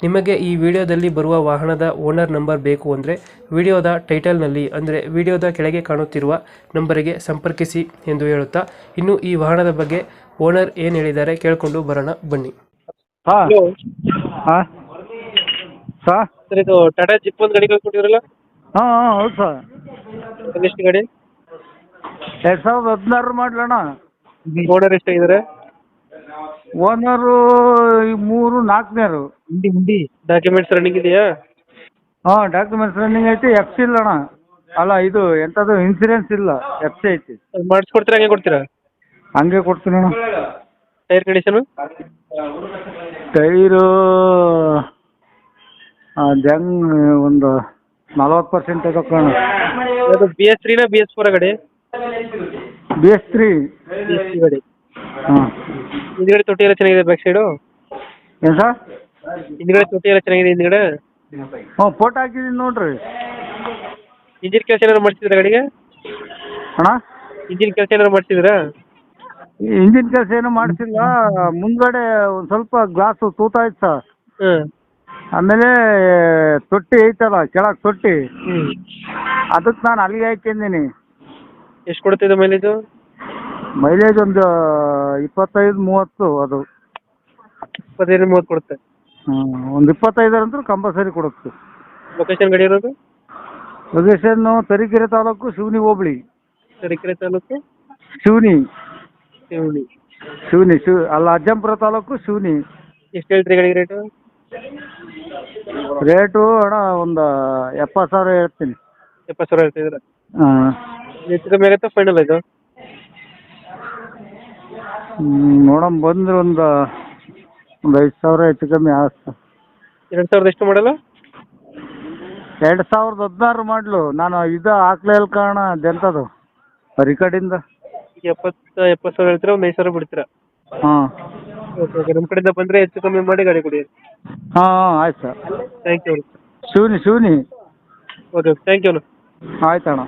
ನಿಮಗೆ ಈ ವಿಡಿಯೋದಲ್ಲಿ ಬರುವ ವಾಹನದ ಓನರ್ ನಂಬರ್ ಬೇಕು ಅಂದರೆ ವಿಡಿಯೋದ ಟೈಟಲ್ನಲ್ಲಿ ಅಂದರೆ ವಿಡಿಯೋದ ಕೆಳಗೆ ಕಾಣುತ್ತಿರುವ ನಂಬರಿಗೆ ಸಂಪರ್ಕಿಸಿ ಎಂದು ಹೇಳುತ್ತಾ ಇನ್ನು ಈ ವಾಹನದ ಬಗ್ಗೆ ಓನರ್ ಏನು ಹೇಳಿದ್ದಾರೆ ಕೇಳಿಕೊಂಡು ಬರೋಣ ಬನ್ನಿ. ಹಾಂ. ಹಾಂ. ಸರ್ ಸರ್ ಇದು ಟಾಟಾ ಜಿಪ್ ಒಂದು ಗಾಡಿ ಕಳ್ಕೊಟ್ಟಿದ್ರಲ್ಲ ಹಾಂ ಹಾಂ ಹೌದು ಸರ್. ಎಷ್ಟು ಗಾಡಿ? ಎರಡು ಸಾವಿರದ ಹದಿನಾರು ಮಾಡ್ಲಣ್ಣ. ಓನರ್ ಎಷ್ಟಾಗಿದ್ದಾರೆ? ಓನರು ಮೂರು ನಾಲ್ಕನೇರು. ಹಿಂಡಿ ಹಿಂಡಿ ಡಾಕ್ಯುಮೆಂಟ್ಸ್ ರನ್ನಿಂಗ್ ಇದೆಯಾ? ಹಾಂ ಡಾಕ್ಯುಮೆಂಟ್ಸ್ ರನ್ನಿಂಗ್ ಐತಿ ಎಫ್ ಸಿ ಇಲ್ಲ ಅಣ್ಣ. ಅಲ್ಲ ಇದು ಎಂಥದ್ದು ಇನ್ಸೂರೆನ್ಸ್ ಇಲ್ಲ ಎಫ್ ಸಿ ಐತಿ. ಮಾಡಿಸ್ಕೊಡ್ತೀರಾ ಹಂಗೆ ಕೊಡ್ತೀರಾ? ಹಂಗೆ ಕೊಡ್ತೀನಿ ಅಣ್ಣ. ಟೈರ್ ಕಂಡೀಷನು ಟೈರು ಜಂಗ್ ಒಂದು ನಲ್ವತ್ತು ಪರ್ಸೆಂಟ್ ಇದೆ ಕಣ ಅದು ಬಿ ಎಸ್ ತ್ರೀನಾ ಬಿ ಎಸ್ ಫೋರ ಗಾಡಿ B S three B S three ಗಾಡಿ ಹಾಂ. ಹಿಂದ್ಗಡೆ ತೊಟ್ಟಿ ಎಲ್ಲ ಚೆನ್ನಾಗಿದೆ ಬ್ಯಾಕ್ ಸೈಡು ಏನು ಸರ್? ಹಿಂದ್ಗಡೆ ತೊಟ್ಟಿ ಎಲ್ಲ ಚೆನ್ನಾಗಿದೆ ಹಿಂದ್ಗಡೆ? ಹ್ಞೂ ಫೋಟೋ ಹಾಕಿದ್ದೀನಿ ನೋಡ್ರಿ. ಇಂಜಿನ್ ಕೆಲಸ ಏನಾದ್ರು ಮಾಡಿಸಿದ್ರಾ ಗಾಡಿಗೆ? ಅಣ್ಣ? ಇಂಜಿನ್ ಕೆಲಸ ಏನಾದ್ರು ಮಾಡಿಸಿದ್ರಾ? ಇಂಜಿನ್ ಕೆಲಸ ಏನು ಮಾಡಿಸಿಲ್ಲ. ಮುಂದ್ಗಡೆ ಒಂದು ಸ್ವಲ್ಪ ಗ್ಲಾಸು ತೂತ ಐತೆ ಸರ್. ಹ್ಮ್ ಆಮೇಲೆ ತೊಟ್ಟಿ ಐತಲ್ಲ ಕೆಳಗೆ ತೊಟ್ಟಿ. ಹ್ಮ್. ಅದಕ್ಕೆ ನಾನು ಅಲ್ಲಿಗೆ ಹಾಕಿದ್ದೀನಿ ಎಷ್ಟು ಕೊಡ್ತಿದೆ ಮೈಲೇಜು ಮೈಲೇಜ್ ಒಂದು ಇಪ್ಪತ್ತೈದು ಮೂವತ್ತು ಅದು. ಇಪ್ಪತ್ತೈದು ಮೂವತ್ತು ಕೊಡುತ್ತೆ. ಒಂದು ಇಪ್ಪತ್ತೈದರಂತೂ ಕಂಪಲ್ಸರಿ ಕೊಡುತ್ತೆ. ಲೊಕೇಶನ್ ಗಡಿ ಇರೋದು? ಲೊಕೇಶನ್ ತರೀಕೆರೆ ತಾಲೂಕು ಶಿವನಿ ಹೋಬಳಿ. ತರೀಕೆರೆ ತಾಲೂಕು? ಶಿವನಿ. ಶಿವನಿ. ಶಿವನಿ ಶಿವ ಅಲ್ಲ ಅಜ್ಜಂಪುರ ತಾಲೂಕು ಶಿವನಿ. ಎಷ್ಟು ಹೇಳ್ತೀರಿ ಗಡಿ ರೇಟು? ರೇಟು ಅಣ್ಣ ಒಂದು ಎಪ್ಪತ್ತು ಸಾವಿರ ಹೇಳ್ತೀನಿ. ಎಪ್ಪತ್ತು ಸಾವಿರ ಹೇಳ್ತಿದ್ದೀರಾ? ಹಾಂ. ಹೆಚ್ಚು ಕಮ್ಮಿ ಆಗುತ್ತಾ? ಫೈನಲ್ ಇದು? ನೋಡಮ್ ಬಂದ್ರೆ ಒಂದು ಒಂದು ಐದ್ ಸಾವಿರ ಹೆಚ್ಚು ಕಮ್ಮಿ ಆಗುತ್ತೆ ಎರಡು ಸಾವಿರದ ಎಷ್ಟು ಮಾಡಲ್ಲ? ಎರಡ್ ಸಾವಿರದ ಹದಿನಾರು ಮಾಡಲು. ನಾನು ಇದು ಹಾಕ್ಲೇ ಇಲ್ಲ ಕಾರಣ ಅದೆಂಥದ್ದು ರಿಕಾರ್ಡಿಂದ ಇಂದ ಎಪ್ಪತ್ತು ಎಪ್ಪತ್ತು ಸಾವಿರ ಹೇಳ್ತೀರಾ ಒಂದ್ ಐದು ಸಾವಿರ ಬಿಡ್ತೀರ? ಹಾಂ. ಓಕೆ ಓಕೆ ನಮ್ಮ ಕಡೆಯಿಂದ ಬಂದ್ರೆ ಹೆಚ್ಚು ಕಮ್ಮಿ ಮಾಡಿ ಗಾಡಿ ಕೊಡಿ. ಹಾ ಹಾಂ ಆಯ್ತು sir. Thank you Shivani Shivani okay thank you ಆಯ್ತು ಅಣ್ಣ.